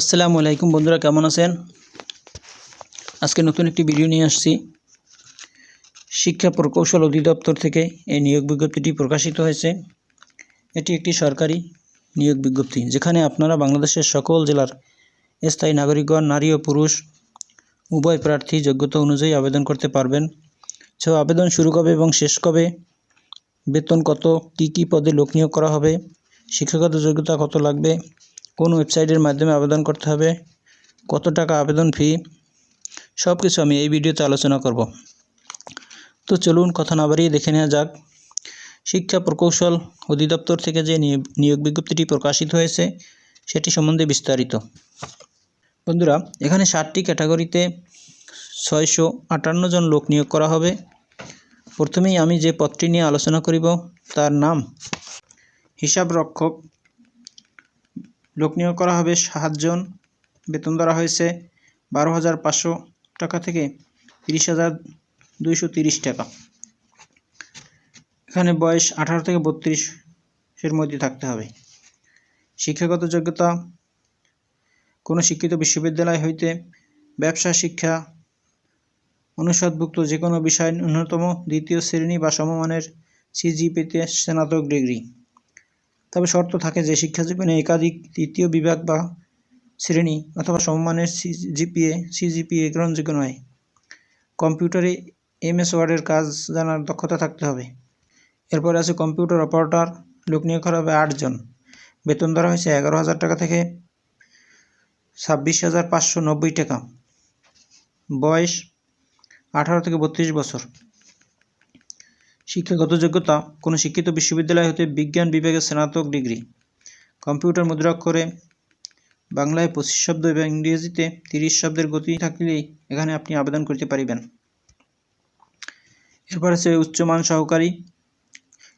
আসসালামু আলাইকুম বন্ধুরা, কেমন আছেন? আজকে নতুন একটি ভিডিও নিয়ে আসছি। শিক্ষা প্রকৌশল অধিদপ্তর থেকে এই নিয়োগ বিজ্ঞপ্তিটি প্রকাশিত হয়েছে। এটি একটি সরকারি নিয়োগ বিজ্ঞপ্তি, যেখানে আপনারা বাংলাদেশের সকল জেলার স্থায়ী নাগরিকগণ, নারী ও পুরুষ, উভয় প্রার্থী যোগ্যতা অনুযায়ী আবেদন করতে পারবেন। সো আবেদন শুরু কবে এবং শেষ কবে? বেতন কত? কী কী পদে লোক নিয়োগ করা হবে? শিক্ষাগত যোগ্যতা কত লাগবে? কোন ওয়েবসাইটের মাধ্যমে আবেদন করতে হবে, কত টাকা আবেদন ফি সব কিছু আমি এই ভিডিওতে আলোচনা করব। তো চলুন কথা না বাড়িয়ে দেখে নেওয়া যাক। শিক্ষা প্রকৌশল অধিদপ্তর থেকে যে নিয়োগ- বিজ্ঞপ্তিটি প্রকাশিত হয়েছে, সেটি সম্বন্ধে বিস্তারিত। বন্ধুরা, এখানে ষাটটি ক্যাটাগরিতে ছয়শো আটান্ন জন লোক নিয়োগ করা হবে। প্রথমেই আমি যে পদটি নিয়ে আলোচনা করিব, তার নাম হিসাব রক্ষক লোক নিয়োগ করা হবে সাতজন। বেতন ধরা হয়েছে বারো হাজার পাঁচশো টাকা থেকে তিরিশ হাজার দুইশো তিরিশ টাকা। এখানে বয়স আঠারো থেকে বত্রিশের মধ্যে থাকতে হবে। শিক্ষাগত যোগ্যতা, কোনো শিক্ষিত বিশ্ববিদ্যালয় হইতে ব্যবসা, শিক্ষা, অনুষদভুক্ত যে কোনো বিষয় ন্যূনতম দ্বিতীয় শ্রেণি বা সমমানের সিজিপিতে স্নাতক ডিগ্রি। তবে শর্ত থাকে যে শিক্ষা জীবনে একাধিক তৃতীয় বিভাগ বা শ্রেণি অথবা সমমানের জিপিএ সিজিপিএ গ্রহণযোগ্য নয়। কম্পিউটারে এমএস ওয়ার্ডের কাজ জানার দক্ষতা থাকতে হবে। এরপরে আছে কম্পিউটার অপারেটর, লোক নিয়োগ করা হবে আটজন। বেতন ধরা হয়েছে এগারো হাজার টাকা থেকে ছাব্বিশ হাজার পাঁচশো নব্বই টাকা। বয়স আঠারো থেকে বত্রিশ বছর। শিক্ষাগত যোগ্যতা কোনো শিক্ষিত বিশ্ববিদ্যালয় হতে বিজ্ঞান বিভাগে স্নাতক ডিগ্রি। কম্পিউটার মুদ্রাক্ষরে বাংলায় পঁচিশ শব্দ এবং ইংরেজিতে তিরিশ শব্দের গতি থাকলেই এখানে আপনি আবেদন করতে পারিবেন। এরপর আছে উচ্চমান সহকারী।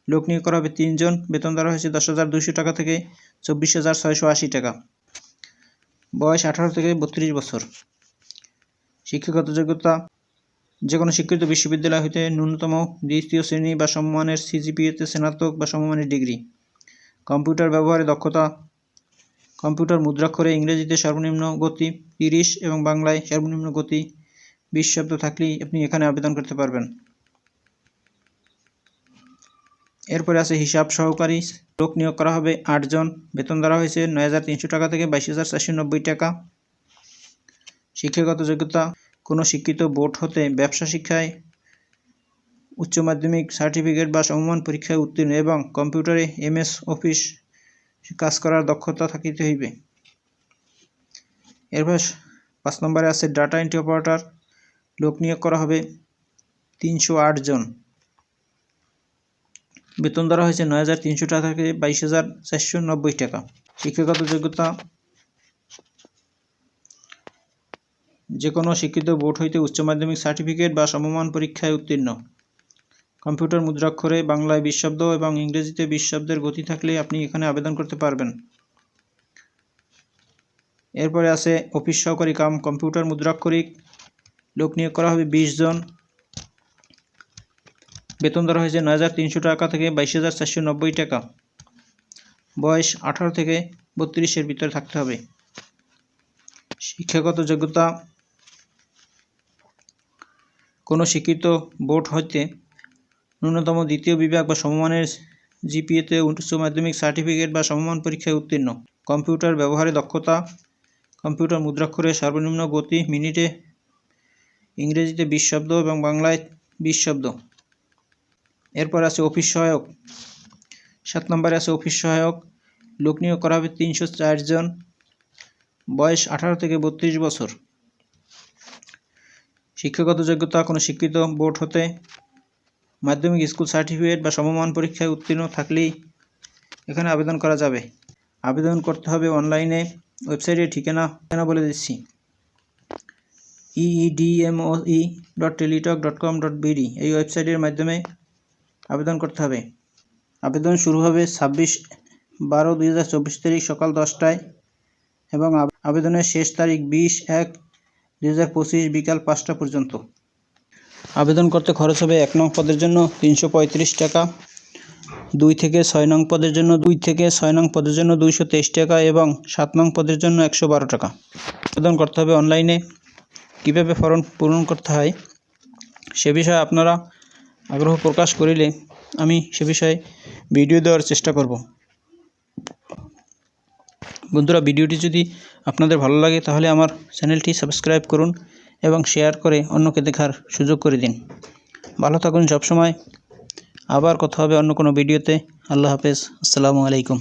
লোক নিয়োগ করা হবে তিনজন। বেতন ধরা হয়েছে দশ হাজার দুশো টাকা থেকে চব্বিশ হাজার ছয়শো আশি টাকা। বয়স আঠারো থেকে বত্রিশ বছর। শিক্ষাগত যোগ্যতা যে কোনো স্বীকৃত বিশ্ববিদ্যালয় হইতে ন্যূনতম দ্বিতীয় শ্রেণি বা সম্মানের সিজিপিএতে স্নাতক বা সমমানের ডিগ্রি। কম্পিউটার ব্যবহারে দক্ষতা। কম্পিউটার মুদ্রাক্ষরে ইংরেজিতে সর্বনিম্ন গতি তিরিশ এবং বাংলায় সর্বনিম্ন গতি বিশ শব্দ থাকলেই আপনি এখানে আবেদন করতে পারবেন। এরপরে আছে হিসাব সহকারী। লোক নিয়োগ করা হবে আটজন বেতন ধরা হয়েছে নয় হাজার তিনশো টাকা থেকে বাইশ টাকা। শিক্ষাগত যোগ্যতা কোনো শিক্ষিত বোর্ড হতে ব্যবসা শিক্ষায় উচ্চ মাধ্যমিক সার্টিফিকেট বা সমমান পরীক্ষায় উত্তীর্ণ এবং কম্পিউটারে এমএস অফিস কাজ করার দক্ষতা থাকিতে হইবে। এরপর পাঁচ নম্বরে আছে ডাটা এন্ট্রি অপারেটর। লোক নিয়োগ করা হবে তিনশো আট জন। বেতন ধরা হয়েছে নয় হাজার তিনশো টাকা থেকে বাইশ হাজার চারশো নব্বই টাকা। শিক্ষাগত যোগ্যতা যে কোনো শিক্ষিত বোর্ড হইতে উচ্চ মাধ্যমিক সার্টিফিকেট বা সমমান পরীক্ষায় উত্তীর্ণ। কম্পিউটার মুদ্রাক্ষরে বাংলায় বিশ শব্দ এবং ইংরেজিতে বিশ শব্দের গতি থাকলে আপনি এখানে আবেদন করতে পারবেন। এরপরে আছে অফিস সহকারী কাম, কম্পিউটার মুদ্রাক্ষরিক লোক নিয়োগ করা হবে বিশ জন। বেতন ধরা হয়েছে নয় হাজার তিনশো টাকা থেকে বাইশ টাকা। বয়স আঠারো থেকে বত্রিশের ভিতরে থাকতে হবে। শিক্ষাগত যোগ্যতা কোনো শিক্ষিত বোর্ড হইতে ন্যূনতম দ্বিতীয় বিভাগ বা সমমানের জিপিএতে উচ্চ মাধ্যমিক সার্টিফিকেট বা সমমান পরীক্ষায় উত্তীর্ণ। কম্পিউটার ব্যবহারে দক্ষতা, কম্পিউটার মুদ্রাক্ষরে সর্বনিম্ন গতি, মিনিটে ইংরেজিতে বিশ শব্দ এবং বাংলায় বিশ শব্দ। এরপর আছে অফিস সহায়ক। সাত নম্বরে আছে অফিস সহায়ক। লোক নিয়োগ করা হবে তিনশো চারজন। বয়স আঠারো থেকে বত্রিশ বছর। শিক্ষাগত যোগ্যতা কোনো শিক্ষিত বোর্ড হতে মাধ্যমিক স্কুল সার্টিফিকেট বা সমমান পরীক্ষায় উত্তীর্ণ থাকলেই এখানে আবেদন করা যাবে। আবেদন করতে হবে অনলাইনে ওয়েবসাইটে ঠিকানা ঠিকানা বলে দিচ্ছি। EEDMOE dot Teletalk dot com dot BD এই ওয়েবসাইটের মাধ্যমে আবেদন করতে হবে। আবেদন শুরু হবে ছাব্বিশ বারো দুই হাজার চব্বিশ তারিখ সকাল দশটায় এবং আবেদনের শেষ তারিখ বিশ এক দুই হাজার পঁচিশ বিকাল পাঁচটা পর্যন্ত। আবেদন করতে খরচ হবে এক নং পদের জন্য তিনশো পঁয়ত্রিশ টাকা, দুই থেকে ছয় নং পদের জন্য দুই থেকে ছয় নং পদের জন্য দুইশো তেইশ টাকা এবং সাত নং পদের জন্য একশো বারো টাকা। আবেদন করতে হবে অনলাইনে। কীভাবে ফর্ম পূরণ করতে হয় সে বিষয়ে আপনারা আগ্রহ প্রকাশ করিলে আমি সে বিষয়ে ভিডিও দেওয়ার চেষ্টা করব। বন্ধুরা ভিডিওটি যদি আপনাদের ভালো লাগে তাহলে আমার চ্যানেলটি সাবস্ক্রাইব করুন এবং শেয়ার করে অন্যকে দেখার সুযোগ করে দিন। ভালো থাকুন সবসময়। আবার কথা হবে অন্য কোনো ভিডিওতে। আল্লাহ হাফেজ। আসসালামু আলাইকুম।